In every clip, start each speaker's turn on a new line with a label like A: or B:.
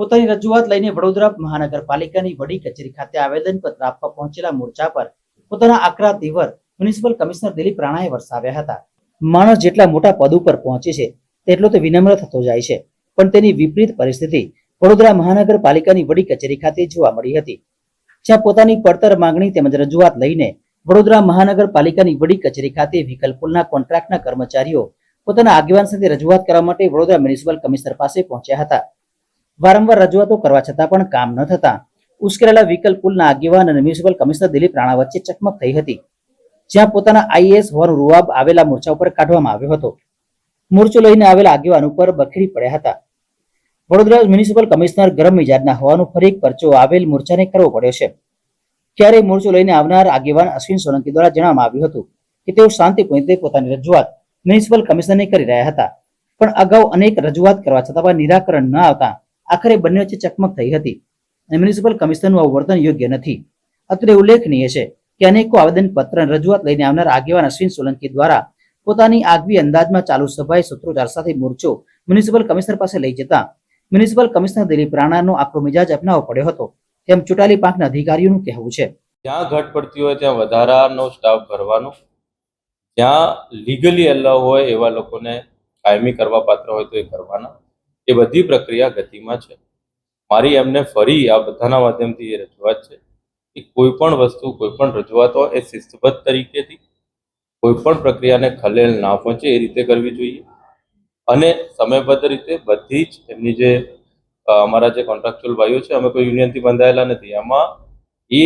A: પોતાની રજૂઆત લઈને વડોદરા મહાનગરપાલિકાની વડી કચેરી ખાતે આવેદનપત્ર આપવા પહોંચેલા મોરચા પર પોતાના આકરા તીવર મ્યુનિસિપલ કમિશનર દિલીપ રાણાએ વરસાવ્યા હતા. માણસ જેટલા મોટા પદ ઉપર પહોંચે છે, તેટલો તે વિનમ્ર થતો જાય છે. પણ તેની વિપરીત પરિસ્થિતિ વડોદરા મહાનગરપાલિકાની વડી કચેરી ખાતે જોવા મળી હતી. જ્યાં પોતાની પડતર માંગણી તેમજ રજૂઆત લઈને વડોદરા મહાનગરપાલિકાની વડી કચેરી ખાતે વ્હીકલ પુલના કોન્ટ્રાક્ટના કર્મચારીઓ પોતાના આગેવાન સાથે રજૂઆત કરવા માટે વડોદરા મ્યુનિસિપલ કમિશનર પાસે પહોંચ્યા હતા. વારંવાર રજૂઆતો કરવા છતાં પણ કામ ન થતા. ઉશ્કેરાયેલા વ્હીકલ પુલના આગેવાન અને મ્યુનિસિપલ કમિશનર દિલીપ રાણા વચ્ચે ચકમક થઈ હતી, જ્યાં પોતાના આઈએએસ હોવાનો રૂવાબ આવેલા મોરચા ઉપર કાઢવામાં આવ્યો હતો. મોરચો લઈને આવેલા આગેવાન ઉપર બખેડી પડ્યા હતા. વડોદરા મ્યુનિસિપલ કમિશનર ગરમ મિજાજના હોવાનું ફરી પરચો આવેલ મોરચાને કરવો પડ્યો છે. ત્યારે મોરચો લઈને આવનાર આગેવાન અશ્વિન સોલંકી દ્વારા જણાવવામાં આવ્યું હતું કે તેઓ શાંતિપૂર્ણ રીતે પોતાની રજૂઆત મ્યુનિસિપલ કમિશનરને કરી રહ્યા હતા. પણ અગાઉ અનેક રજૂઆત કરવા છતાં પણ નિરાકરણ ન આવતા આખરે બંને વચ્ચે ચકમક થઈ હતી અને મ્યુનિસિપલ કમિશનરનું આવું વર્તન યોગ્ય નથી. અત્રે ઉલ્લેખનીય છે કે અનેકો આવેદનપત્ર રજૂઆત લઈને આવનાર આગેવાન અશ્વિન સોલંકી દ્વારા પોતાની આગવી અંદાજમાં ચાલુ સભાએ સૂત્રોચ્ચાર સાથે મોરચો મ્યુનિસિપલ કમિશનર પાસે લઈ જતા મ્યુનિસિપલ કમિશનર દિલીપ રાણાનો આકરો મિજાજ અપનાવવો પડ્યો હતો. તેમ ચૂંટાયેલી પાંખના અધિકારીઓનું કહેવું છે.
B: જ્યાં ઘટ પડતી હોય ત્યાં વધારાનો સ્ટાફ ભરવાનો, જ્યાં લીગલી અલાવ હોય એવા લોકોને કાયમી કરવા પાત્ર હોય તો એ કરવાના. એ બધી પ્રક્રિયા ગતિમાં છે. મારી એમને ફરી આ બધાના માધ્યમથી એ રજૂઆત છે કે કોઈ પણ વસ્તુ, કોઈ પણ રજૂઆત એ શિસ્તબદ્ધ તરીકેથી કોઈ પણ પ્રક્રિયાને ખલેલ ના પહોંચે એ રીતે કરવી જોઈએ. અને સમયબદ્ધ રીતે બધી જ એમની જે અમારા જે કોન્ટ્રાક્ચ્યુઅલ ભાઈઓ છે, અમે કોઈ યુનિયનથી બંધાયેલા નથી. એમાં એ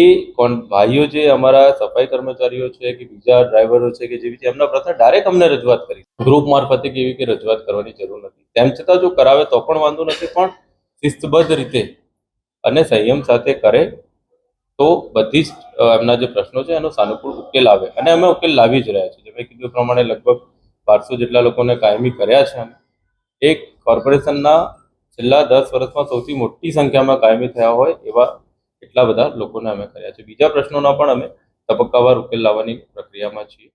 B: ભાઈઓ જે અમારા સફાઈ કર્મચારીઓ છે કે બીજા ડ્રાઈવરો છે કે જેવી છે, એમના પ્રથમ ડાયરેક્ટ અમને રજૂઆત કરી. ગ્રુપ મારફતે કે એવી કે રજૂઆત કરવાની જરૂર નથી. તેમ છતાં જો કરાવે તો પણ વાંધો નથી, પણ શિસ્તબદ્ધ રીતે અને સંયમ સાથે કરે તો બધી જ એમના જે પ્રશ્નો છે એનો સાનુકૂળ ઉકેલ આવે. અને અમે ઉકેલ લાવી જ રહ્યા છીએ. જે મેં કીધું પ્રમાણે લગભગ બારસો જેટલા લોકોને કાયમી કર્યા છે અમે એક કોર્પોરેશનના છેલ્લા દસ વર્ષમાં સૌથી મોટી સંખ્યામાં કાયમી થયા હોય એવા એટલા બધા લોકોને અમે કર્યા છે. બીજા પ્રશ્નોના પણ અમે તબક્કાવાર ઉકેલ લાવવાની પ્રક્રિયામાં છીએ.